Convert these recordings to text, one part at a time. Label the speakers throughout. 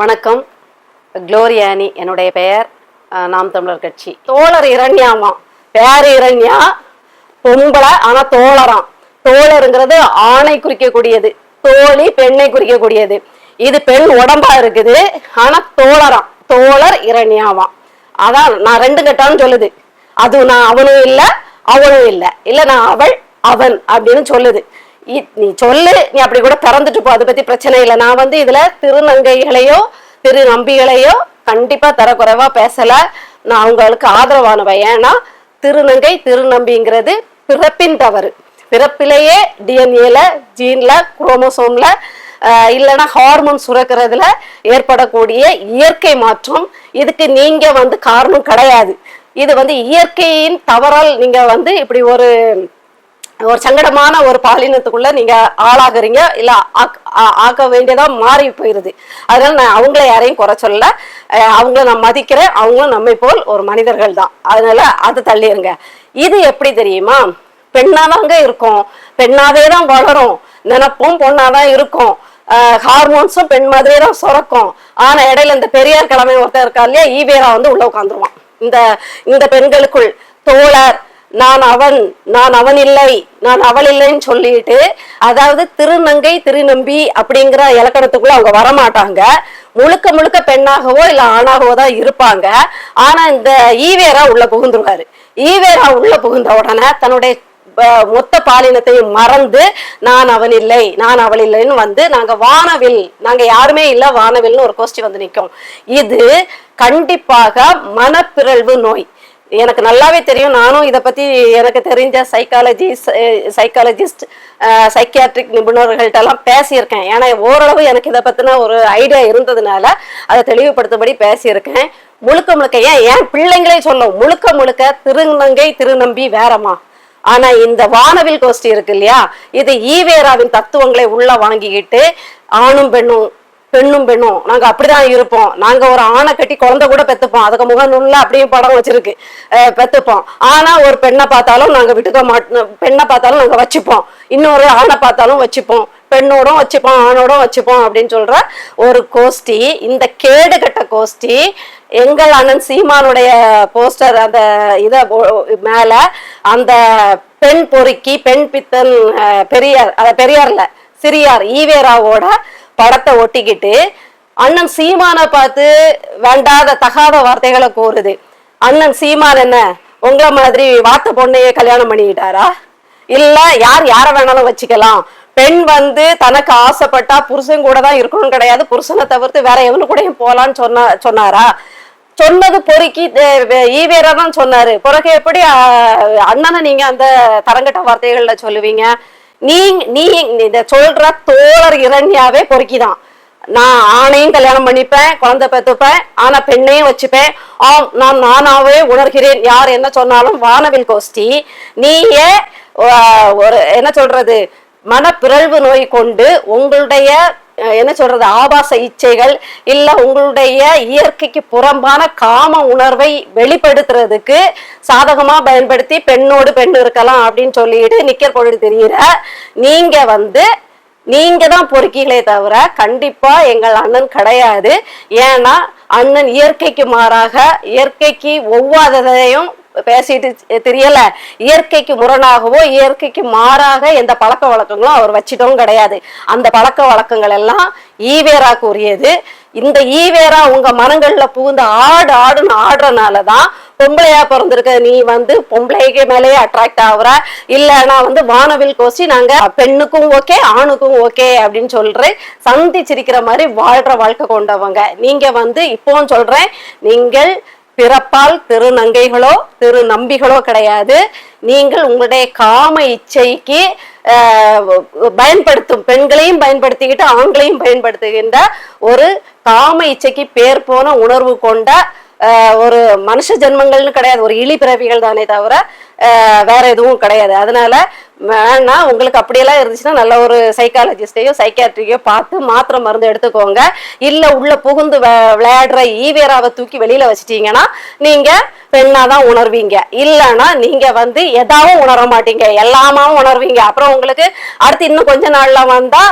Speaker 1: வணக்கம். குளோரியானி என்னுடைய பெயர் நாம் தமிழர் கட்சி. தோழர் இரண்யாமா? பேர் இரண்யா? பொம்பளை ஆனால் தோழராம். தோழருங்கிறது ஆணை குறிக்கக்கூடியது தோழி பெண்ணை குறிக்கக்கூடியது. இது பெண் உடம்பா இருக்குது ஆனால் தோழராம் தோழர் இரண்யாவாம் அதான் நான் ரெண்டு கட்டான்னு சொல்லுது. அது நான் அவனும் இல்லை அவனும் இல்லை. இல்லை நான் அவள் அவன் அப்படின்னு சொல்லுது. நீ சொல்லு நீ அப்படி கூட பிறந்துட்டு போ அதை பத்தி பிரச்சனை இல்லை. நான் வந்து இதுல திருநங்கைகளையோ திரு நம்பிகளையோ கண்டிப்பா தரக்குறைவா பேசல. நான் அவங்களுக்கு ஆதரவானவ ஏன்னா திருநங்கை திருநம்பிங்கிறது பிறப்பின் தவறு. பிறப்பிலேயே டிஎன்ஏல ஜீன்ல குரோமோசோம்ல இல்லைன்னா ஹார்மோன் சுரக்கிறதுல ஏற்படக்கூடிய இயற்கை மாற்றம். இதுக்கு நீங்க வந்து காரணம் கிடையாது. இது வந்து இயற்கையின் தவறால் நீங்க வந்து இப்படி ஒரு ஒரு சங்கடமான ஒரு பாலினத்துக்குள்ள நீங்க ஆளாகிறீங்க. இல்ல ஆக்- ஆக்க வேண்டியதா மாறி போயிருது. அதனால நான் அவங்கள யாரையும் குறை சொல்ல அவங்கள நான் மதிக்கிறேன். அவங்களும் நம்மை போல் ஒரு மனிதர்கள் தான். அதனால அதை தள்ளிருங்க. இது எப்படி தெரியுமா? பெண்ணாதாங்க இருக்கும். பெண்ணாவே தான் வளரும். நினைப்பும் பொண்ணாதான் இருக்கும். ஹார்மோன்ஸும் பெண் மாதிரியே தான் சுரக்கும். ஆனா இடையில இந்த பெரியார் கிழமை ஒருத்தர் இருக்கா இல்லையா? ஈவேரா வந்து உள்ள உட்காந்துருவான் இந்த இந்த பெண்களுக்குள் தோழர் நான் அவன் நான் அவன் இல்லை நான் அவள் இல்லைன்னு சொல்லிட்டு அதாவது திருநங்கை திருநம்பி அப்படிங்கிற இலக்கணத்துக்குள்ள அவங்க வரமாட்டாங்க. முழுக்க முழுக்க பெண்ணாகவோ இல்ல ஆணாகவோ தான் இருப்பாங்க. ஆனா இந்த ஈவேரா உள்ள புகுந்துருவாரு. ஈவேரா உள்ள புகுந்த உடனே தன்னுடைய மொத்த பாலினத்தையும் மறந்து நான் அவன் இல்லை நான் அவள் இல்லைன்னு வந்து நாங்க வானவில் நாங்க யாருமே இல்ல வானவில்னு ஒரு கோஷ்டி வந்து நிற்கும் இது கண்டிப்பாக மனப்பிறழ்வு நோய். எனக்கு நல்லாவே தெரியும். நானும் இதை பத்தி எனக்கு தெரிஞ்ச சைக்காலஜி சைக்காலஜிஸ்ட் சைக்கியாட்ரிக் நிபுணர்கள்ட்ட எல்லாம் பேசியிருக்கேன். ஏன்னா ஓரளவு எனக்கு இதை பத்தின ஒரு ஐடியா இருந்ததுனால அதை தெளிவுபடுத்தபடி பேசியிருக்கேன். முழுக்க முழுக்க ஏன் ஏன் பிள்ளைங்களே சொல்லும் முழுக்க முழுக்க திருநங்கை திருநம்பி வேறம்மா. ஆனா இந்த வானவில் கோஷ்டி இருக்கு இல்லையா? இது ஈவேராவின் தத்துவங்களை உள்ள வாங்கிக்கிட்டு ஆணும் பெண்ணும் பெண்ணும் பெண்ணும். நாங்க அப்படிதான் இருப்போம். நாங்க ஒரு ஆணை கட்டி குழந்தை கூட பெத்துப்போம். அதுக்கு முகநூல்ல அப்படியே படம் வச்சிருக்கு. பெத்துப்போம். ஆனா ஒரு பெண்ணை பார்த்தாலும் நாங்க விட்டுக்க மாட்டோம் பெண்ணை பார்த்தாலும் நாங்க வச்சுப்போம். இன்னொரு ஆணை பார்த்தாலும் வச்சுப்போம். பெண்ணோடும் வச்சுப்போம் ஆணோடும் வச்சுப்போம் அப்படின்னு சொல்ற ஒரு கோஷ்டி இந்த கேடு கட்ட கோஷ்டி எங்கள் அண்ணன் சீமானுடைய போஸ்டர் அந்த இத மேல அந்த பெண் பொறுக்கி பெண் பித்தன் பெரியார் அத பெரியார்ல சிறியார் ஈவேராவோட படத்தை ஒட்டிக்கிட்டு அண்ணன் சீமானை பார்த்து வேண்டாத தகாத வார்த்தைகளை கூறுது. அண்ணன் சீமான் என்ன உங்களை மாதிரி வார்த்தை பொண்ணையே கல்யாணம் பண்ணிக்கிட்டாரா? இல்ல யார் யார வேணாலும் வச்சுக்கலாம். பெண் வந்து தனக்கு ஆசைப்பட்டா புருஷன் கூட தான் இருக்கணும் கிடையாது. புருஷனை தவிர்த்து வேற எவனு கூடயும் போலான்னு சொன்னா சொன்னாரா? சொன்னது பொறுக்கி ஈவேரா தான் சொன்னாரு. பிறகு எப்படி அண்ணனை நீங்க அந்த தரங்கட்ட வார்த்தைகள்ல சொல்லுவீங்க? நீ நீ இதை சொல்ற தோழர் இரண்யாவே பொறுக்கிதான். நான் ஆணையும் கல்யாணம் பண்ணிப்பேன் குழந்தை பெற்றுப்பேன் ஆனா பெண்ணையும் வச்சுப்பேன். ஆம் நான் நானாவே உணர்கிறேன். யார் என்ன சொன்னாலும் வானவில் கோஷ்டி நீயே ஒரு என்ன சொல்றது மனப்பிறழ்வு நோய் கொண்டு உங்களுடைய என்ன சொல்றது ஆபாச இச்சைகள் இல்ல உங்களுடைய இயற்கைக்கு புறம்பான காம உணர்வை வெளிப்படுத்துறதுக்கு சாதகமா பயன்படுத்தி பெண்ணோடு பெண் இருக்கலாம் அப்படின்னு சொல்லிட்டு நிக்கர் பொழுது தெரிகிற நீங்க வந்து நீங்க தான் பொறுக்கீங்களே தவிர கண்டிப்பா எங்கள் அண்ணன் கிடையாது. ஏன்னா அண்ணன் இயற்கைக்கு மாறாக இயற்கைக்கு ஒவ்வாததையும் பேசிட்டு தெரியல. இயற்கைக்கு முரணாகவோ இயற்கைக்கு மாறாக எந்த பழக்க வழக்கங்களும் அவர் வச்சிட்டவும் கிடையாது. அந்த பழக்க வழக்கங்கள் எல்லாம் ஈவேராக்கு உரியது இந்த ஈவேரா உங்க மனங்கள்ல புகுந்து ஆடு ஆடுன்னு ஆடுறனாலதான் பொம்பளையா பிறந்திருக்க. நீ வந்து பொம்பளைக்கு மேலேயே அட்ராக்ட் ஆகுற. இல்லைன்னா வந்து வானவில் கோசி நாங்க பெண்ணுக்கும் ஓகே ஆணுக்கும் ஓகே அப்படின்னு சொல்றேன். சந்தி சிரிக்கிற மாதிரி வாழ்ற வாழ்க்கை கொண்டவங்க. நீங்க வந்து இப்போவும் சொல்றேன். நீங்கள் பிறப்பால் திருநங்கைகளோ திரு நம்பிகளோ கிடையாது. நீங்கள் உங்களுடைய காம இச்சைக்கு பயன்படுத்தும் பெண்களையும் பயன்படுத்திக்கிட்டு ஆண்களையும் பயன்படுத்துகின்ற ஒரு காம இச்சைக்கு பேர் போன உணர்வு கொண்ட ஒரு மனுஷ ஜென்மங்கள்னு கிடையாது. ஒரு இழி பிறவிகள் தானே தவிர வேற எதுவும் கிடையாது. அதனால வேணா உங்களுக்கு அப்படியெல்லாம் இருந்துச்சுன்னா நல்ல ஒரு சைக்காலஜிஸ்டையோ சைக்காட்ரியோ பார்த்து மாத்திரை மருந்து எடுத்துக்கோங்க. இல்ல உள்ள புகுந்து விளையாடுற ஈவேராவை தூக்கி வெளியில வச்சிட்டீங்கன்னா நீங்க பெண்ணாதான் உணர்வீங்க. இல்லைன்னா நீங்க வந்து எதாவும் உணர மாட்டீங்க. எல்லாமாவும் உணர்வீங்க. அப்புறம் உங்களுக்கு அடுத்து இன்னும் கொஞ்ச நாள்ல வந்தா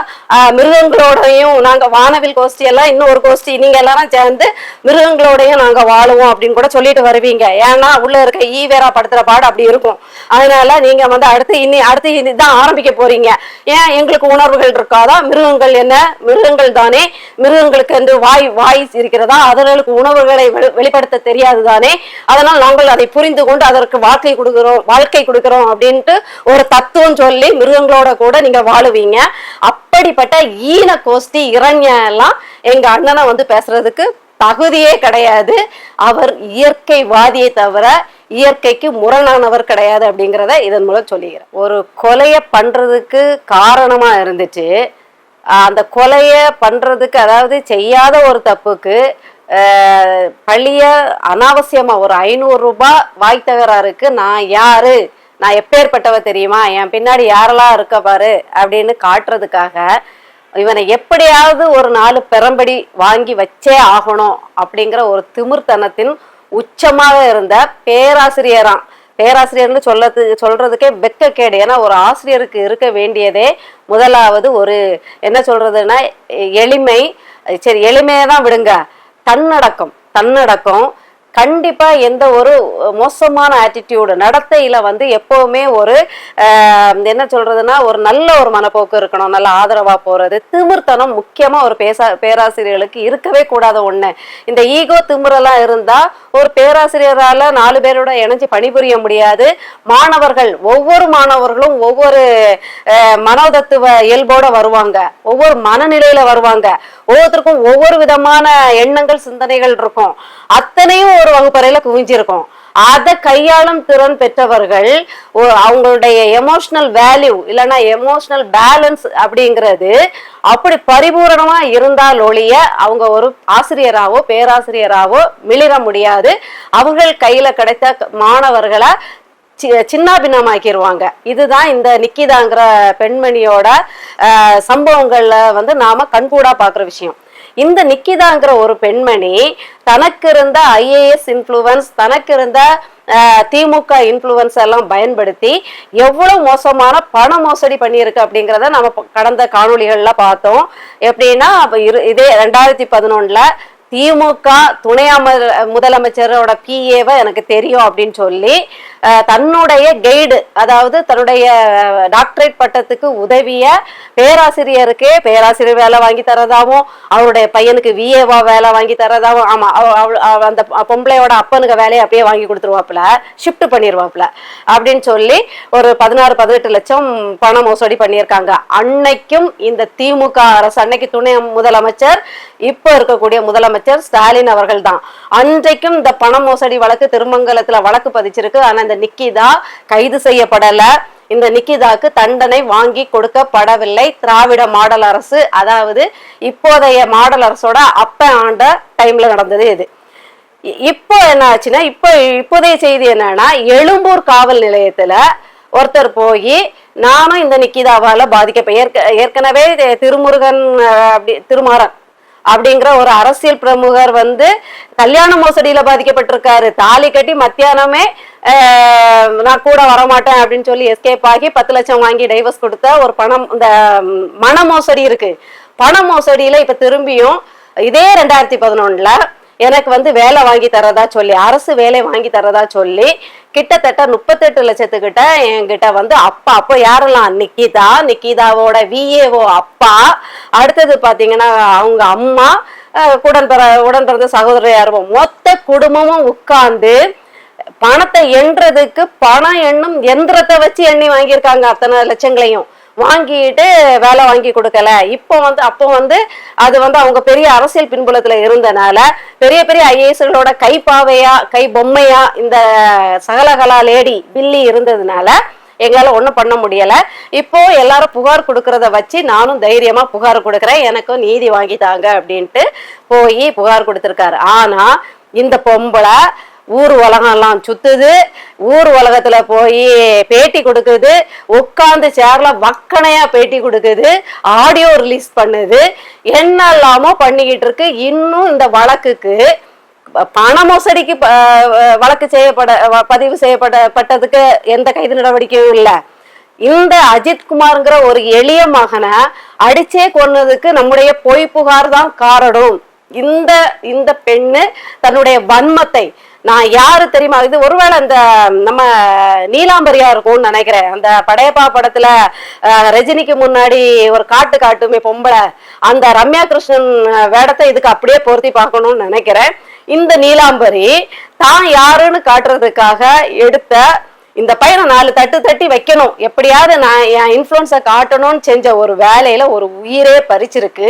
Speaker 1: மிருகங்களோடையும் நாங்க வானவில் கோஷ்டி எல்லாம் இன்னும் ஒரு கோஷ்டி நீங்க எல்லாரும் சேர்ந்து மிருகங்களோடையும் நாங்க வாழுவோம் அப்படின்னு கூட சொல்லிட்டு வருவீங்க. ஏன்னா உள்ள இருக்க ஈவேரா படுத்துற பாடு அப்படி இருக்கும். அதனால நீங்க வந்து அடுத்து இனி அடுத்து இதுதான் ஆரம்பிக்க போறீங்க. ஏன்? எங்களுக்கு உணர்வுகள் இருக்காதா? மிருகங்கள் என்ன? மிருகங்கள் தானே? மிருகங்களுக்கு என்று வாய் வாய் இருக்கிறதா? அதற்கு உணவுகளை வெளி- வெளிப்படுத்த தெரியாது தானே? அதனால் நாங்கள் அதை புரிந்து கொண்டு அதற்கு வாழ்க்கை கொடுக்கிறோம் வாழ்க்கை கொடுக்கிறோம் அப்படின்ட்டு ஒரு தத்துவம் சொல்லி மிருகங்களோட கூட நீங்க வாழுவீங்க. அப்படிப்பட்ட ஈன கோஷ்டி இறங்க எல்லாம் எங்க அண்ணனை வந்து பேசுறதுக்கு தகுதியே கிடையாது. அவர் இயற்கைவாதியை தவிர இயற்கைக்கு முரணானவர் கிடையாது அப்படிங்கிறத இதன் மூலம் சொல்லிக்கிறேன். ஒரு கொலையை பண்ணுறதுக்கு காரணமாக இருந்துச்சு அந்த கொலையை பண்ணுறதுக்கு அதாவது செய்யாத ஒரு தப்புக்கு பழிய அனாவசியமாக ஒரு ஐநூறு ரூபாய் வாய் தகராறுக்கு நான் யாரு? நான் எப்பேற்பட்டவ தெரியுமா? என் பின்னாடி யாரெல்லாம் இருக்க பாரு? அப்படின்னு காட்டுறதுக்காக இவனை எப்படியாவது ஒரு நாலு பெரம்படி வாங்கி வச்சே ஆகணும் அப்படிங்கிற ஒரு திமிர்த்தனத்தின் உச்சமாக இருந்த பேராசிரியராம். பேராசிரியர்னு சொல்லது சொல்றதுக்கே வெக்கக்கேடு. ஏன்னா ஒரு ஆசிரியருக்கு இருக்க வேண்டியதே முதலாவது ஒரு என்ன சொல்றதுன்னா எளிமை. சரி எளிமையை தான் விடுங்க. தன்னடக்கம். தன்னடக்கம் கண்டிப்பா எந்த ஒரு மோசமான ஆட்டிடியூடு நடத்தையில வந்து எப்பவுமே ஒரு என்ன சொல்றதுன்னா ஒரு நல்ல ஒரு மனப்போக்கு இருக்கணும் நல்ல ஆதரவா போறது. திமிர்த்தனம் முக்கியமா ஒரு பேசா பேராசிரியர்களுக்கு இருக்கவே கூடாத ஒண்ணு. இந்த ஈகோ திமிரெல்லாம் இருந்தா ஒரு பேராசிரியரால நாலு பேரோட இணைஞ்சு பணிபுரிய முடியாது. மாணவர்கள் ஒவ்வொரு மாணவர்களும் ஒவ்வொரு மனோதத்துவ இயல்போட வருவாங்க. ஒவ்வொரு மனநிலையில வருவாங்க. ஒவ்வொருத்தருக்கும் ஒவ்வொரு விதமான எண்ணங்கள் சிந்தனைகள் இருக்கும். அத்தனையும் ஒரு வகுப்பறையில குவிஞ்சிருக்கும். அதை கையாளும் திறன் பெற்றவர்கள் அவங்களுடைய எமோஷனல் வேல்யூ இல்லைன்னா எமோஷனல் பேலன்ஸ் அப்படிங்கிறது அப்படி பரிபூரணமா இருந்தால் ஒழிய அவங்க ஒரு ஆசிரியராகவோ பேராசிரியராவோ மிளிர முடியாது. அவர்கள் கையில கிடைத்த மாணவர்களை சி- சின்னாபின்னமாக்கிடுவாங்க இதுதான் இந்த நிக்கிதாங்கிற பெண்மணியோட சம்பவங்கள்ல வந்து நாம கண்கூடா பாக்குற விஷயம். இந்த நிக்கிதாங்கிற ஒரு பெண்மணி தனக்கு இருந்த ஐஏஎஸ் இன்ஃப்ளூவன்ஸ் தனக்கு இருந்த திமுக இன்ஃப்ளூவன்ஸ் எல்லாம் பயன்படுத்தி எவ்வளவு மோசமான பண மோசடி பண்ணியிருக்கு அப்படிங்கிறத நம்ம கடந்த காணொலிகள்ல பார்த்தோம். எப்படின்னா அப்ப இரு- இதே ரெண்டாயிரத்தி பதினொன்னுல திமுக துணை அமர் முதலமைச்சரோட பிஏவை எனக்கு தெரியும் அப்படின்னு சொல்லி தன்னுடைய கைடு அதாவது தன்னுடைய டாக்டரேட் பட்டத்துக்கு உதவிய பேராசிரியருக்கே பேராசிரியர் வேலை வாங்கி தரதாவும் அவருடைய பையனுக்கு விஏவா வேலை வாங்கி தரதாவும் ஆமா அவ- அவ- அந்த பொம்பளையோட அப்பனுக்கு வேலையை அப்படியே வாங்கி கொடுத்துருவாப்புல ஷிஃப்ட் பண்ணிடுவாப்புல அப்படின்னு சொல்லி ஒரு பதினாறு பதினெட்டு லட்சம் பண மோசடி பண்ணியிருக்காங்க. அன்னைக்கும் இந்த திமுக அரசு அன்னைக்கு துணை முதலமைச்சர் இப்போ இருக்கக்கூடிய முதலமைச்சர் ஸ்டாலின் அவர்கள் தான் அன்றைக்கும் இந்த பண மோசடி வழக்கு திருமங்கலத்தில் வழக்கு பதிச்சிருக்கு. ஆனால் இந்த நிக்கிதா கைது செய்யப்படல. இந்த நிக்கிதாக்கு தண்டனை வாங்கி கொடுக்கப்படவில்லை. திராவிட மாடல் அரசு அதாவது இப்போதைய மாடல் அரசோட அப்ப ஆண்ட டைம்ல நடந்தது இது. இப்போ என்ன ஆச்சுன்னா இப்போ இப்போதைய செய்தி என்னன்னா எழும்பூர் காவல் நிலையத்துல ஒருத்தர் போய் நானும் இந்த நிக்கிதாவால பாதிக்கப்ப ஏற்க ஏற்கனவே திருமுருகன் அப்படி திருமாறன் அப்படிங்கிற ஒரு அரசியல் பிரமுகர் வந்து கல்யாண மோசடியில பாதிக்கப்பட்டிருக்காரு. தாலி கட்டி மத்தியானமே நான் கூட வரமாட்டேன் அப்படின்னு சொல்லி எஸ்கேப் ஆகி பத்து லட்சம் வாங்கி டைவர்ஸ் கொடுத்த ஒரு பணம் இந்த மன மோசடி இருக்கு. பண மோசடியில இப்ப திரும்பியும் இதே ரெண்டாயிரத்தி பதினொன்னுல எனக்கு வந்து வேலை வாங்கி தரதா சொல்லி அரசு வேலை வாங்கி தரதா சொல்லி கிட்டத்தட்ட முப்பத்தெட்டு லட்சத்துக்கிட்ட என்கிட்ட வந்து அப்பா. அப்போ யாரெல்லாம்? நிக்கிதா நிக்கிதாவோட விஏஓ அப்பா. அடுத்தது பாத்தீங்கன்னா அவங்க அம்மா உடன் பிற உடன் பிறந்த சகோதரர் மொத்த குடும்பமும் உட்கார்ந்து பணத்தை எண்றதுக்கு பணம் எண்ணும் எந்திரத்தை வச்சு எண்ணி வாங்கியிருக்காங்க அத்தனை லட்சங்களையும். வாங்கிட்டு வேலை வாங்கி கொடுக்கல. இப்போ வந்து அப்போ வந்து அது வந்து அவங்க பெரிய அரசியல் பின்புலத்துல இருந்தனால பெரிய பெரிய ஐஏஎஸ்களோட கைப்பாவையா கை பொம்மையா இந்த சகலகலா லேடி பில்லி இருந்ததுனால எங்களால ஒன்றும் பண்ண முடியல. இப்போ எல்லாரும் புகார் கொடுக்கறத வச்சு நானும் தைரியமா புகார் கொடுக்குறேன். எனக்கும் நீதி வாங்கி தாங்க அப்படின்ட்டு போய் புகார் கொடுத்துருக்காரு. ஆனா இந்த பொம்பளை ஊர் உலகம்லாம் சுத்துது. ஊர் உலகத்துல போய் பேட்டி கொடுக்குது. உட்காந்து சேர்ல வக்கனையா பேட்டி கொடுக்குது. ஆடியோ ரிலீஸ் பண்ணுது. என்னெல்லாமோ பண்ணிக்கிட்டு இருக்கு. இன்னும் இந்த வழக்குக்கு பண மோசடிக்கு ப- வழக்கு செய்யப்பட வ- பதிவு செய்யப்படப்பட்டதுக்கு எந்த கைது நடவடிக்கையும் இல்லை. இந்த அஜித்குமார்ங்கிற ஒரு எளிய மகனை அடிச்சே கொன்னதுக்கு நம்முடைய பொய் புகார் தான் காரணம். இந்த இந்த பெண்ணு தன்னுடைய வன்மத்தை நான் யாரு தெரியுமா? இது ஒருவேளை அந்த நம்ம நீலாம்பரியா இருக்கும்னு நினைக்கிறேன். அந்த படையப்பா படத்துல ரஜினிக்கு முன்னாடி ஒரு காட்டு காட்டுமே பொம்பளை. அந்த ரம்யா கிருஷ்ணன் வேடத்தை இதுக்கு அப்படியே பொருத்தி பார்க்கணும்னு நினைக்கிறேன். இந்த நீலாம்பரி தான் யாருன்னு காட்டுறதுக்காக எடுத்த இந்த பையனை நாலு தட்டு தட்டி வைக்கணும். எப்படியாவது நான் என் இன்ஃப்ளூன்ஸை காட்டணும்னு செஞ்ச ஒரு வேலையில ஒரு உயிரே பறிச்சிருக்கு.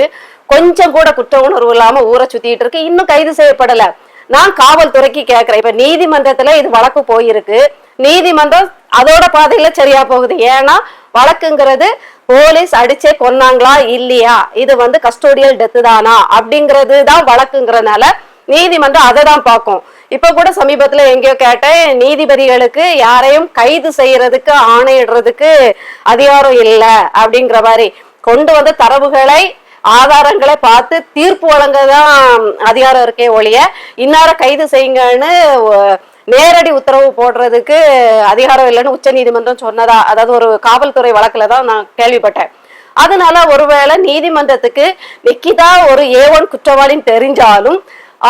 Speaker 1: கொஞ்சம் கூட குற்ற உணர்வு இல்லாம ஊரை சுத்திட்டு இருக்கு. இன்னும் கைது செய்யப்படலை. நான் காவல்துறைக்கு கேட்கிறேன் இப்ப நீதிமன்றத்துல இது வழக்கு போயிருக்கு. நீதிமன்றம் அதோட பாதையில சரியா போகுது. ஏன்னா வழக்குங்கிறது போலீஸ் அடிச்சே கொன்னாங்களா இல்லையா? இது வந்து கஸ்டோடியல் டெத்து தானா? அப்படிங்கிறது தான் வழக்குங்கிறனால நீதிமன்றம் அதை தான் பார்க்கும். இப்ப கூட சமீபத்துல எங்கேயோ கேட்டேன் நீதிபதிகளுக்கு யாரையும் கைது செய்யறதுக்கு ஆணையிடுறதுக்கு அதிகாரம் இல்லை அப்படிங்கிற மாதிரி. கொண்டு வந்த தரவுகளை ஆதாரங்களை பார்த்து தீர்ப்பு வழங்க தான் அதிகாரம் இருக்கே ஒழிய இன்னார கைது செய்யுங்கன்னு நேரடி உத்தரவு போடுறதுக்கு அதிகாரம் இல்லைன்னு உச்ச நீதிமன்றம் சொன்னதா அதாவது ஒரு காவல்துறை வழக்குல தான் நான் கேள்விப்பட்டேன். அதனால ஒருவேளை நீதிமன்றத்துக்கு நிக்கிதா ஒரு ஏ ஒன் குற்றவாளின்னு தெரிஞ்சாலும்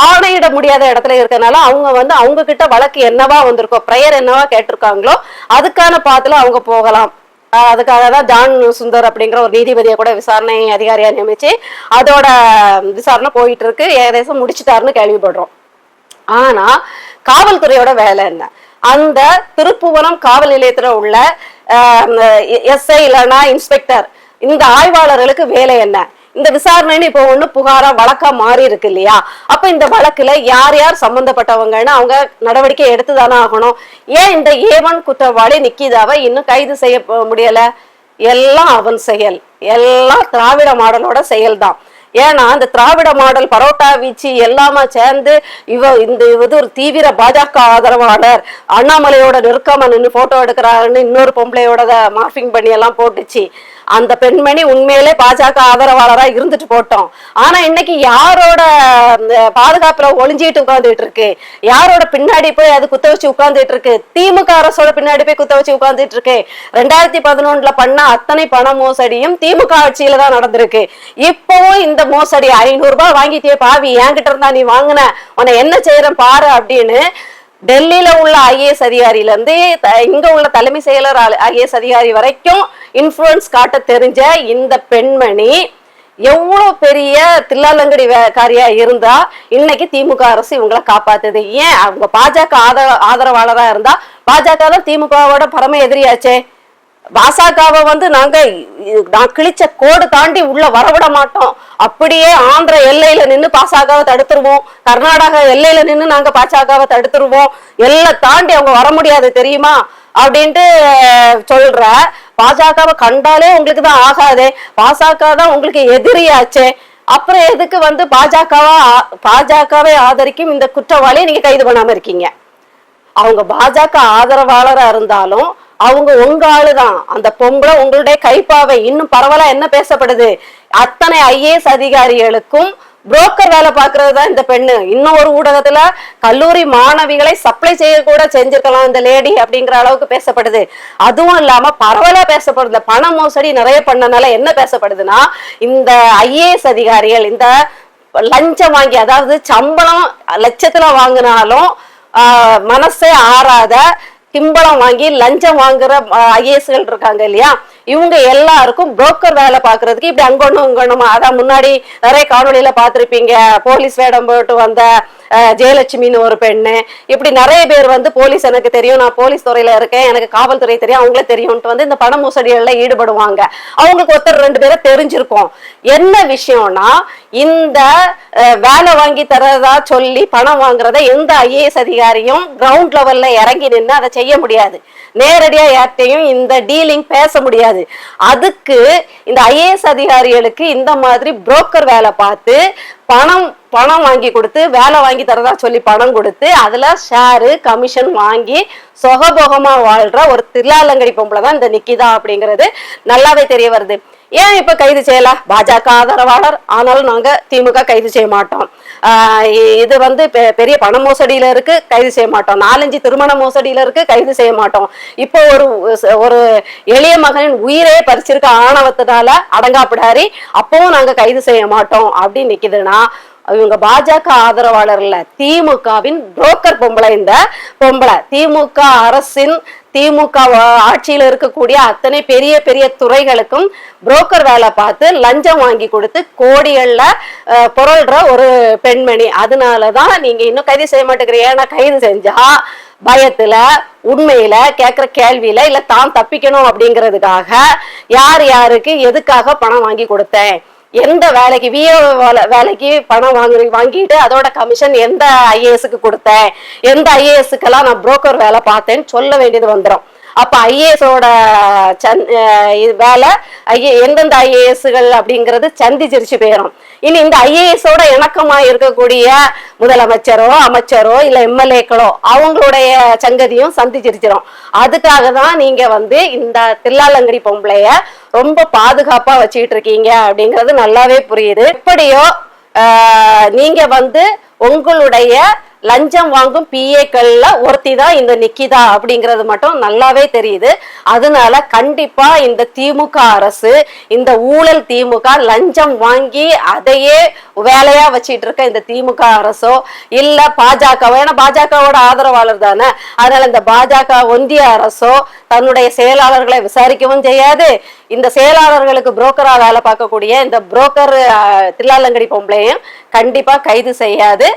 Speaker 1: ஆணையிட முடியாத இடத்துல இருக்கனால அவங்க வந்து அவங்க கிட்ட வழக்கு என்னவா வந்திருக்கோ ப்ரேயர் என்னவா கேட்டிருக்காங்களோ அதுக்கான பாத்துல அவங்க போகலாம். அதுக்காக தான் ஜான் சுந்தர் அப்படிங்கிற ஒரு நீதிபதியை கூட விசாரணை அதிகாரியா நியமிச்சு அதோட விசாரணை போயிட்டு இருக்கு ஏகദേശம் முடிச்சுட்டாருன்னு கேள்விப்படுறோம். ஆனா காவல்துறையோட வேலை என்ன? அந்த திருப்புவனம் காவல் நிலையத்துல உள்ள எஸ்ஐ இல்லைன்னா இன்ஸ்பெக்டர் இந்த ஆய்வாளர்களுக்கு வேலை என்ன? இந்த விசாரணைன்னு இப்போ ஒண்ணு புகாரா வழக்கா மாறி இருக்கு இல்லையா? அப்ப இந்த வழக்குல யார் யார் சம்பந்தப்பட்டவங்கன்னு அவங்க நடவடிக்கை எடுத்துதானே ஆகணும்? ஏன் இந்த ஏவன் குற்றவாளி நிக்கிதாவை இன்னும் கைது செய்ய முடியல? எல்லாம் அவன் செயல். எல்லாம் திராவிட மாடலோட செயல்தான். ஏன்னா அந்த திராவிட மாடல் பரோட்டா வீச்சு எல்லாமே சேர்ந்து இவ இந்த இது ஒரு தீவிர பாஜக ஆதரவாளர். அண்ணாமலையோட நெருக்கமா நின்று போட்டோ எடுக்கிறாருன்னு இன்னொரு பொம்பளையோட மார்பிங் பண்ணி எல்லாம் போட்டுச்சு. அந்த பெண்மணி உண்மையிலே பாஜக ஆதரவாளரா இருந்துட்டு போட்டோம். ஆனா இன்னைக்கு யாரோட பாதுகாப்புல ஒளிஞ்சிட்டு உட்கார்ந்துட்டு இருக்கு? யாரோட பின்னாடி போய் அது குத்த வச்சு உட்கார்ந்துட்டு இருக்கு? திமுக அரசோட பின்னாடி போய் குத்த வச்சு உட்கார்ந்துட்டு இருக்கு. ரெண்டாயிரத்தி பதினொன்றுல பண்ண அத்தனை பண மோசடியும் திமுக ஆட்சியில தான் நடந்திருக்கு. இப்பவும் இந்த மோசடி ஐநூறு ரூபாய் வாங்கிட்டே பாவி என்கிட்ட இருந்தா நீ வாங்கின. உன்னை என்ன செய்யறேன் பாரு அப்படின்னு டெல்லியில உள்ள ஐஏஎஸ் அதிகாரியில இருந்து த- இங்க உள்ள தலைமை செயலர் ஐஏஎஸ் அதிகாரி வரைக்கும் இன்ஃப்ளூயன்ஸ் காட்ட தெரிஞ்ச இந்த பெண்மணி எவ்வளவு பெரிய தில்லாலங்கடி காரியா இருந்தா இன்னைக்கு திமுக அரசு இவங்களை காப்பாத்துது. ஏன்? அவங்க பாஜக ஆதர ஆதரவாளரா இருந்தா பாஜக தான் திமுகவோட பரம எதிரியாச்சே. பாசகவை வந்து நாங்க நான் கிழிச்ச கோடு தாண்டி உள்ள வரவிட மாட்டோம். அப்படியே ஆந்திர எல்லையில நின்று பாசகாவை தடுத்துருவோம். கர்நாடகா எல்லையில நின்று நாங்க பாஜகவை தடுத்துருவோம். எல்லாம் தாண்டி அவங்க வர முடியாது தெரியுமா? அப்படின்ட்டு சொல்ற. பாஜகவை கண்டாலே உங்களுக்கு தான் ஆகாதே. பாசக தான் உங்களுக்கு எதிரியாச்சே. அப்புறம் எதுக்கு வந்து பாஜகவா பாஜகவை ஆதரிக்கும் இந்த குற்றவாளியை நீங்க கைது பண்ணாம இருக்கீங்க? அவங்க பாஜக ஆதரவாளரா இருந்தாலும் அவங்க உங்க ஆளுதான். அந்த பொம்பளை உங்களுடைய கைப்பாவை. இன்னும் பரவலா என்ன பேசப்படுது? அத்தனை ஐஏஎஸ் அதிகாரிகளுக்கும் புரோக்கர் வேலை பாக்குறது தான் இந்த பெண்ணு. இன்னும் ஒரு ஊடகத்துல கல்லூரி மாணவிகளை சப்ளை செய்ய கூட செஞ்சிருக்கலாம் இந்த லேடி அப்படிங்கிற அளவுக்கு பேசப்படுது. அதுவும் இல்லாம பரவலா பேசப்படுது. பண மோசடி நிறைய பண்ணனால என்ன பேசப்படுதுன்னா இந்த ஐஏஎஸ் அதிகாரிகள் இந்த லஞ்சம் வாங்கி அதாவது சம்பளம் லட்சத்துல வாங்கினாலும் மனசே ஆறாத சிம்பளம் வாங்கி லஞ்சம் வாங்குற ஐஏஎஸ்கள் இருக்காங்க இல்லையா? இவங்க எல்லாருக்கும் புரோக்கர் வேலை பார்க்கறதுக்கு இப்படி அங்கொன்னும் இங்கொன்னுமா அதான் முன்னாடி நிறைய காணொலியில பாத்திருப்பீங்க போலீஸ் வேடம் போட்டு வந்த ஜெயலட்சுமின்னு ஒரு பெண்ணு. இப்படி நிறைய பேர் வந்து போலீஸ் எனக்கு தெரியும். நான் போலீஸ் துறையில இருக்கேன். எனக்கு காவல்துறை தெரியும். அவங்களே தெரியும்ட்டு வந்து இந்த பண மோசடிகள்ல ஈடுபடுவாங்க. அவங்களுக்கு ஒருத்தர் ரெண்டு பேரை தெரிஞ்சிருக்கும். என்ன விஷயம்னா இந்த வேலை வாங்கி தரதா சொல்லி பணம் வாங்குறத எந்த ஐஏஎஸ் அதிகாரியும் கிரவுண்ட் லெவல்ல இறங்கி நின்று அதை செய்ய முடியாது. நேரடியா யார்கிட்டையும் இந்த டீலிங் பேச முடியாது. அதுக்கு இந்த ஐஏஎஸ் அதிகாரிகளுக்கு இந்த மாதிரி புரோக்கர் வேலை பார்த்து பணம் பணம் வாங்கி கொடுத்து வேலை வாங்கி தரதா சொல்லி பணம் கொடுத்து அதுல ஷேரு கமிஷன் வாங்கி சொகபோகமா வாழ்ற ஒரு தில்லாலங்கடி பொம்பளை தான் இந்த நிக்கிதா அப்படிங்கிறது. நல்லாவே தெரிய வருது. ஏன் இப்ப கைது செய்யல? பாஜக ஆதரவாளர் ஆனாலும் நாங்க திமுக கைது செய்ய மாட்டோம். இது வந்து பெ- பெரிய பண மோசடியில இருக்கு கைது செய்ய மாட்டோம். நாலஞ்சு திருமண மோசடியில இருக்கு கைது செய்ய மாட்டோம். இப்போ ஒரு ஒரு எளிய மகனின் உயிரே பறிச்சிருக்க ஆணவத்தினால அடங்காப்பிடாரி அப்பவும் நாங்க கைது செய்ய மாட்டோம். அப்படின்னு நிக்குதுன்னா இவங்க பாஜக ஆதரவாளர் திமுகவின் புரோக்கர் பொம்பளை இந்த பொம்பளை. திமுக அரசின் திமுக ஆட்சியில் இருக்கக்கூடிய அத்தனை பெரிய பெரிய துறைகளுக்கும் புரோக்கர் வேலை பார்த்து லஞ்சம் வாங்கி கொடுத்து கோடிகளில் புரள்ற ஒரு பெண்மணி. அதனால தான் நீங்கள் இன்னும் கைது செய்ய மாட்டேங்கிறீங்க. ஏன்னா கைது செஞ்சா பயத்துல உண்மையில கேட்குற கேள்வியில இல்ல தான் தப்பிக்கணும் அப்படிங்கிறதுக்காக யார் யாருக்கு எதுக்காக பணம் வாங்கி கொடுத்தேன்? எந்த வேலைக்கு விஏ வேலைக்கு பணம் வாங்கி வாங்கிட்டு அதோட கமிஷன் எந்த ஐஏஎஸ்க்கு கொடுத்தேன் எந்த ஐஏஎஸ்க்கெல்லாம் நான் புரோக்கர் வேலை பார்த்தேன்னு சொல்ல வேண்டியது வந்துடும் அப்போ ஐஏஎஸோட சந் இது வேலை ஐஏ எந்தெந்த ஐஏஎஸ்கள் அப்படிங்கிறது சந்திச்சிருச்சு போயிடும் இனி இந்த ஐஏஎஸோட இணக்கமா இருக்கக்கூடிய முதலமைச்சரோ அமைச்சரோ இல்ல எம்எல்ஏக்களோ அவங்களுடைய சங்கதியும் சந்திச்சிருச்சிடும் அதுக்காக தான் நீங்க வந்து இந்த தில்லாலங்கடி பொம்பளைய ரொம்ப பாதுகாப்பா வச்சுக்கிட்டு இருக்கீங்க அப்படிங்கிறது நல்லாவே புரியுது. எப்படியோ நீங்க வந்து உங்களுடைய லஞ்சம் வாங்கும் பிஏக்கள்ல ஒருத்தி தான் இந்த நிக்கிதா அப்படிங்கிறது மட்டும் நல்லாவே தெரியுது. அதனால கண்டிப்பா இந்த திமுக அரசு இந்த ஊழல் திமுக லஞ்சம் வாங்கி அதையே வேலையா வச்சிட்டு இருக்க இந்த திமுக அரசோ இல்ல பாஜகவோ ஏன்னா பாஜகவோட ஆதரவாளர் தானே. அதனால இந்த பாஜக ஒன்றிய அரசோ தன்னுடைய செயலாளர்களை விசாரிக்கவும் செய்யாது. இந்த செயலாளர்களுக்கு புரோக்கரா வேலை பார்க்கக்கூடிய இந்த புரோக்கர் தில்லாலங்கடி பொம்பளையும் கண்டிப்பா கைது செய்யாது.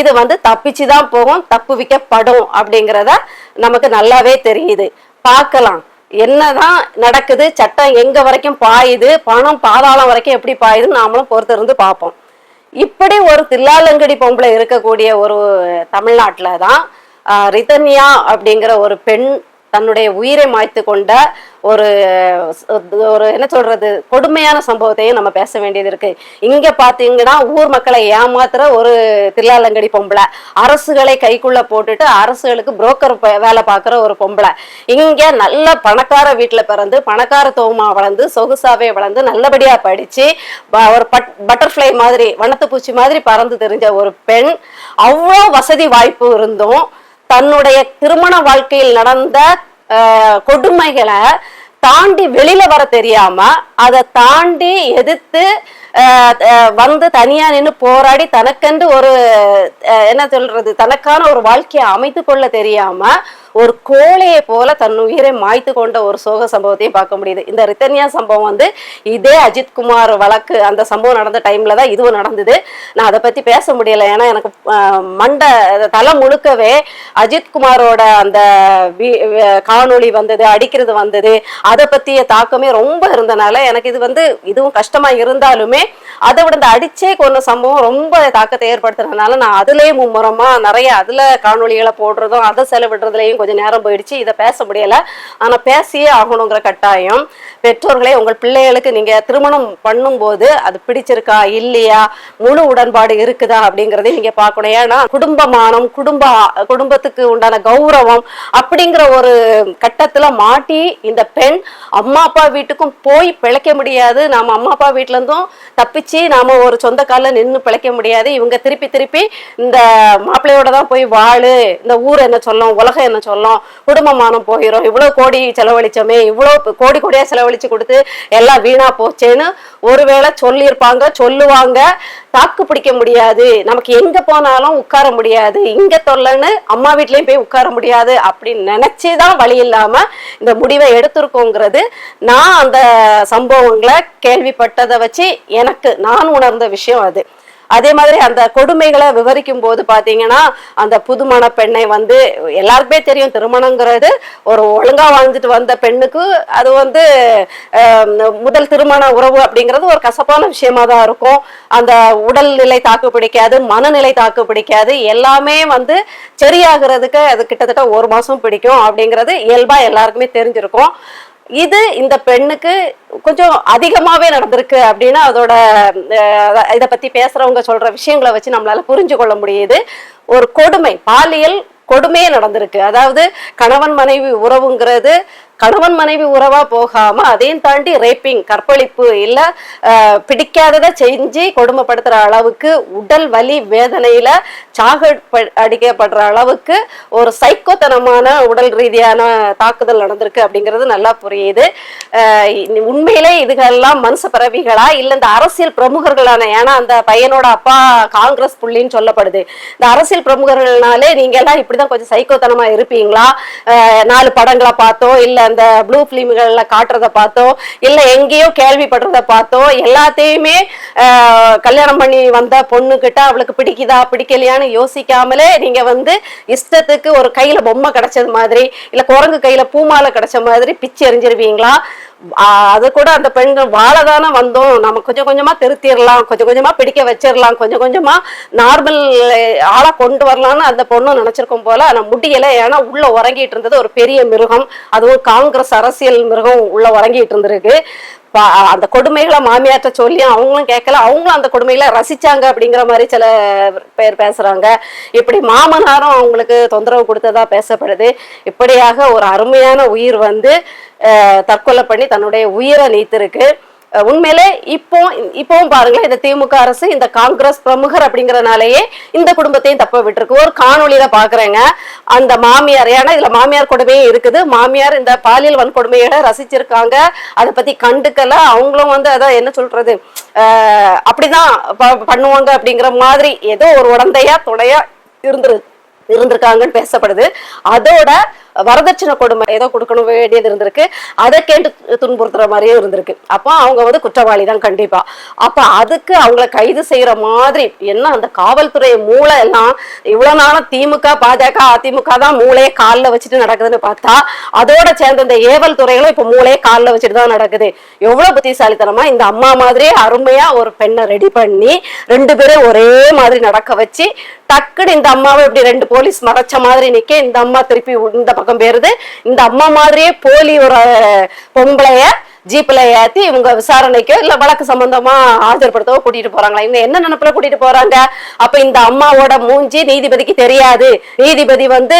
Speaker 1: இது வந்து தப்பிச்சு தான் போகும் தப்புவிக்கப்படும் அப்படிங்கிறத நமக்கு நல்லாவே தெரியுது. பார்க்கலாம். என்னதான் நடக்குது சட்டம் எங்க வரைக்கும் பாயுது பணம் பாதாளம் வரைக்கும் எப்படி பாயுதுன்னு நாமளும் பொறுத்திருந்து பார்ப்போம். இப்படி ஒரு தில்லாலங்கடி பொம்பளை இருக்கக்கூடிய ஒரு தமிழ்நாட்டில் தான் ரிதன்யா அப்படிங்கிற ஒரு பெண் தன்னுடைய உயிரை மாய்த்து கொண்ட ஒரு ஒரு என்ன சொல்றது கொடுமையான சம்பவத்தையும் நம்ம பேச வேண்டியது இருக்கு. இங்க பாத்தீங்கன்னா ஊர் மக்களை ஏமாத்துற ஒரு தில்லாலங்கடி பொம்பளை. அரசுகளை கைக்குள்ள போட்டுட்டு அரசுகளுக்கு புரோக்கர் வேலை பார்க்குற ஒரு பொம்பளை. இங்க நல்ல பணக்கார வீட்டுல பிறந்து பணக்கார தோமா வளர்ந்து சொகுசாவே வளர்ந்து நல்லபடியா படிச்சு ஒரு பட் பட்டர்ஃப்ளை மாதிரி வனத்து பூச்சி மாதிரி பறந்து தெரிஞ்ச ஒரு பெண் அவ்வளோ வசதி வாய்ப்பு இருந்தும் தன்னுடைய திருமண வாழ்க்கையில் நடந்த கொடுமைகளை தாண்டி வெளியில வர தெரியாம அதை தாண்டி எதிர்த்து வந்து தனியா நின்று போராடி தனக்கென்று ஒரு என்ன சொல்றது தனக்கான ஒரு வாழ்க்கையை அமைத்து கொள்ள தெரியாம ஒரு கோழையை போல தன் உயிரை மாய்த்து கொண்ட ஒரு சோக சம்பவத்தையும் பார்க்க முடியுது. இந்த ரித்தன்யா சம்பவம் வந்து இதே அஜித் குமார் வழக்கு அந்த சம்பவம் நடந்த டைம்ல தான் இதுவும் நடந்தது. நான் அதை பத்தி பேச முடியல. ஏன்னா எனக்கு மண்டை தலை முழுக்கவே அஜித் குமாரோட அந்த காணொளி வந்தது அடிக்கிறது வந்தது. அதை பத்திய தாக்கமே ரொம்ப இருந்தனால எனக்கு இது வந்து இதுவும் கஷ்டமா இருந்தாலுமே அதை விட இந்த அடிச்சே கொண்ட சம்பவம் ரொம்ப தாக்கத்தை ஏற்படுத்துறதுனால நான் அதுலயே மும்முரமா நிறைய அதுல காணொலிகளை போடுறதும் அதை செலவிடுறதுலயும் கொஞ்சம் நேரம் போயிடுச்சு. இதை பேச முடியல. ஆனா பேசியே ஆகணுங்கிற கட்டாயம். பெற்றோர்களே உங்கள் பிள்ளைகளுக்கு நீங்க திருமணம் பண்ணும்போது அது பிடிச்சிருக்கா? இல்லையா? முழு உடன்பாடு இருக்குதா? அப்படிங்கறதையும் நீங்க பார்க்கணும். ஏன்னா குடும்பமானம் குடும்ப குடும்பத்துக்கு உண்டான கௌரவம் அப்படிங்கிற ஒரு கட்டத்துல மாட்டி இந்த பெண் அம்மா அப்பா வீட்டுக்கும் போய் பிழைக்க முடியாது. நாம அம்மா அப்பா வீட்டிலேருந்தும் இருந்தும் தப்பிச்சு நாம ஒரு சொந்த காலில் நின்னு பிழைக்க முடியாது. இவங்க திருப்பி திருப்பி இந்த மாப்பிள்ளையோட தான் போய் வாழு. இந்த ஊர் என்ன சொல்லும்? உலகம் என்ன சொல்லும்? குடும்பமானம் போயிடும் இவ்வளவு கோடி செலவழிச்சோமே இவ்வளவு கோடி கோடியா செலவழிச்சு கொடுத்து எல்லாம் வீணா போச்சேன்னு ஒருவேளை சொல்லியிருப்பாங்க சொல்லுவாங்க. தாக்கு பிடிக்க முடியாது. நமக்கு எங்க போனாலும் உட்கார முடியாது. இங்க தொல்லைன்னு அம்மா வீட்லயும் போய் உட்கார முடியாது அப்படின்னு நினைச்சுதான் வழி இல்லாம இந்த முடிவை எடுத்திருக்கோங்கிறது. நான் அந்த சம்பவங்களை கேள்விப்பட்டதை வச்சு எனக்கு நான் உணர்ந்த விஷயம் அது. அதே மாதிரி அந்த கொடுமைகளை விவரிக்கும் போது பாத்தீங்கன்னா அந்த புதுமண பெண்ணை வந்து எல்லாருக்குமே தெரியும் திருமணங்கிறது ஒரு ஒழுங்கா வாழ்ந்துட்டு வந்த பெண்ணுக்கு அது வந்து முதல் திருமண உறவு அப்படிங்கிறது ஒரு கசப்பான விஷயமா தான் இருக்கும். அந்த உடல்நிலை தாக்கு பிடிக்காது மனநிலை தாக்கு பிடிக்காது எல்லாமே வந்து சரியாகிறதுக்கு அது கிட்டத்தட்ட ஒரு மாசம் பிடிக்கும் அப்படிங்கிறது இயல்பா எல்லாருக்குமே தெரிஞ்சிருக்கும். இது இந்த பெண்ணுக்கு கொஞ்சம் அதிகமாவே நடந்திருக்கு அப்படின்னா அதோட இதை இத பத்தி பேசுறவங்க சொல்ற விஷயங்களை வச்சு நம்மளால புரிஞ்சு கொள்ள முடியுது. ஒரு கொடுமை பாலியல் கொடுமையே நடந்திருக்கு. அதாவது கணவன் மனைவி உறவுங்கிறது கணவன் மனைவி உறவா போகாம அதையும் தாண்டி ரேப்பிங் கற்பழிப்பு இல்ல பிடிக்காததை செஞ்சு கொடுமைப்படுத்துற அளவுக்கு உடல் வலி வேதனையில சாக அடிக்கப்படுற அளவுக்கு ஒரு சைக்கோத்தனமான உடல் ரீதியான தாக்குதல் நடந்திருக்கு அப்படிங்கிறது நல்லா புரியுது. உண்மையிலே இதுகளெல்லாம் மனுஷ பிறவிகளா? இல்ல இந்த அரசியல் பிரமுகர்களான ஏன்னா அந்த பையனோட அப்பா காங்கிரஸ் புள்ளின்னு சொல்லப்படுது. இந்த அரசியல் பிரமுகர்கள்னாலே நீங்க எல்லாம் இப்படிதான் கொஞ்சம் சைக்கோத்தனமா இருப்பீங்களா? நாலு படங்களை பார்த்தோ இல்ல அந்த ப்ளூ பிலிம்கள்ல காட்டுறத பார்த்தோ இல்ல எங்கேயோ கேள்விப்படுறத பார்த்தோ எல்லாத்தையுமே கல்யாணம் பண்ணி வந்த பொண்ணு கிட்ட அவளுக்கு பிடிக்குதா பிடிக்கலையான்னு யோசிக்காமலே நீங்க வந்து இஷ்டத்துக்கு ஒரு கையில பொம்மை கிடைச்சது மாதிரி இல்ல குரங்கு கையில பூமாலை கிடைச்ச மாதிரி பிச்சு எறிஞ்சிருவீங்களா? அது கூட அந்த பெண்கள் வாழதானே வந்தோம். நம்ம கொஞ்சம் கொஞ்சமா திருத்திடலாம் கொஞ்சம் கொஞ்சமா பிடிக்க வச்சிடலாம் கொஞ்சம் கொஞ்சமா நார்மல் ஆளா கொண்டு வரலாம்னு அந்த பொண்ணு நினைச்சிருக்கும் போல ஆனா முடியல. ஏன்னா உள்ள உறங்கிட்டு இருந்தது ஒரு பெரிய மிருகம். அதுவும் காங்கிரஸ் அரசியல் மிருகம் உள்ள உறங்கிட்டு இருந்திருக்கு. அந்த கொடுமைகளை மாமியார்கிட்ட சொல்லி அவங்களும் கேட்கல. அவங்களும் அந்த கொடுமைகளை ரசிச்சாங்க அப்படிங்கிற மாதிரி சில பேர் பேசுறாங்க. இப்படி மாமனாரும் அவங்களுக்கு தொந்தரவு கொடுத்ததா பேசப்படுது. இப்படியாக ஒரு அருமையான உயிர் வந்து தற்கொலை பண்ணி தன்னுடைய உயிரை நீத்திருக்கு. உண்மையிலே இப்போ இப்பவும் பாருங்களேன் இந்த திமுக அரசு இந்த காங்கிரஸ் பிரமுகர் அப்படிங்கறனாலேயே இந்த குடும்பத்தையும் தப்ப விட்டுருக்கு. ஒரு காணொலியில பாக்குறேங்க. அந்த மாமியார் ஏன்னா இதுல மாமியார் கொடுமையே இருக்குது. மாமியார் இந்த பாலியல் வன்கொடுமையோட ரசிச்சிருக்காங்க. அதை பத்தி கண்டுக்கல. அவங்களும் வந்து அதான் என்ன சொல்றது? அஹ், அப்படிதான் ப- பண்ணுவாங்க அப்படிங்கிற மாதிரி ஏதோ ஒரு உடந்தையா துணையா இருந்துரு இருந்திருக்காங்கன்னு பேசப்படுது. அதோட வரதட்சணை கொடுமை ஏதோ கொடுக்கணும் வேண்டியது இருந்திருக்கு. அதை கேட்டு துன்புறுத்துற மாதிரியும் இருந்திருக்கு. அப்போ அவங்க வந்து குற்றவாளி தான் கண்டிப்பா. அப்ப அதுக்கு அவங்கள கைது செய்யற மாதிரி என்ன அந்த காவல்துறை மூளை எல்லாம் இவ்வளவு நாளும் திமுக பாஜக அதிமுக தான் மூளையை காலில் வச்சுட்டு நடக்குதுன்னு பார்த்தா அதோட சேர்ந்த இந்த ஏவல் துறைகளும் இப்ப மூளையே காலில் வச்சுட்டு தான் நடக்குது. எவ்வளவு புத்திசாலித்தனமா இந்த அம்மா மாதிரியே அருமையா ஒரு பெண்ணை ரெடி பண்ணி ரெண்டு பேரும் ஒரே மாதிரி நடக்க வச்சு டக்குன்னு இந்த அம்மாவை இப்படி ரெண்டு போலீஸ் மறைச்ச மாதிரி நிக்க இந்த அம்மா திருப்பி இந்த பக்கம் போயிருது. இந்த அம்மா மாதிரியே போலி ஒரு பொம்பளைய ஜீப்ல ஏத்தி இவங்க விசாரணைக்கோ இல்ல வழக்கு சம்பந்தமா ஆஜர்படுத்தவோ கூட்டிட்டு போறாங்களா? இவங்க என்ன நினைப்புல கூட்டிட்டு போறாங்க? அப்ப இந்த அம்மாவோட மூஞ்சி நீதிபதிக்கு தெரியாது. நீதிபதி வந்து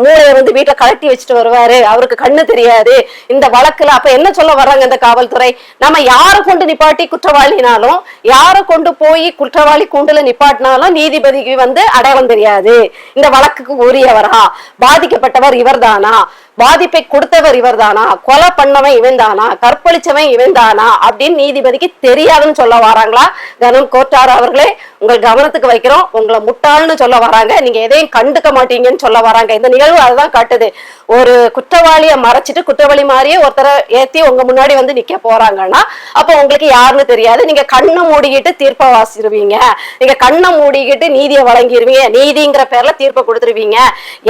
Speaker 1: மூளையை வந்து வீட்டுல கழட்டி வச்சுட்டு வருவாரு. அவருக்கு கண்ணு தெரியாது. இந்த வழக்குல அப்ப என்ன சொல்ல வர்றாங்க இந்த காவல்துறை? நம்ம யாரை கொண்டு நிப்பாட்டி குற்றவாளினாலும் யாரை கொண்டு போய் குற்றவாளி கூண்டுல நிப்பாட்டினாலும் நீதிபதிக்கு வந்து அடையாளம் தெரியாது. இந்த வழக்குக்கு உரியவரா? பாதிக்கப்பட்டவர் இவர்தானா? பாதிப்பை கொடுத்தவர் இவர் தானா கொலை பண்ணவன் இவன்தானா? கற்பழிச்சவன் இவன்தானா? அப்படின்னு நீதிபதிக்கு தெரியாதுன்னு சொல்ல வராங்களா கனம் கோட்டார் அவர்களே? உங்கள் கவனத்துக்கு வைக்கிறோம். உங்களை முட்டாள்னு சொல்ல வராங்க. நீங்க எதையும் கண்டுக்க மாட்டீங்கன்னு சொல்ல வராங்க. இந்த நிகழ்வு அதுதான் காட்டுது. ஒரு குற்றவாளியை மறைச்சிட்டு குற்றவாளி மாதிரியே ஒருத்தரை ஏத்தி உங்க முன்னாடி வந்து நிக்க போறாங்கன்னா அப்போ உங்களுக்கு யாருன்னு தெரியாது. நீங்க கண்ணை மூடிக்கிட்டு தீர்ப்பை வாசிடுவீங்க நீங்க கண்ணை மூடிக்கிட்டு நீதியை வழங்கிடுவீங்க நீதிங்கிற பேர்ல தீர்ப்பை கொடுத்துருவீங்க.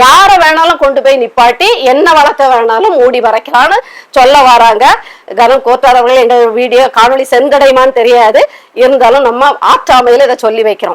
Speaker 1: யாரை வேணாலும் கொண்டு போய் நிப்பாட்டி என்ன வளர்க்க வேணாலும் மூடி வரைக்கலாம்னு சொல்ல வராங்க. கனம் கோட்டாரவர்கள் எங்க வீடியோ காணொளி சென்றடையுமான்னு தெரியாது. இருந்தாலும் நம்ம ஆற்றாமையில இதை சொல்லி வைக்கிறோம்.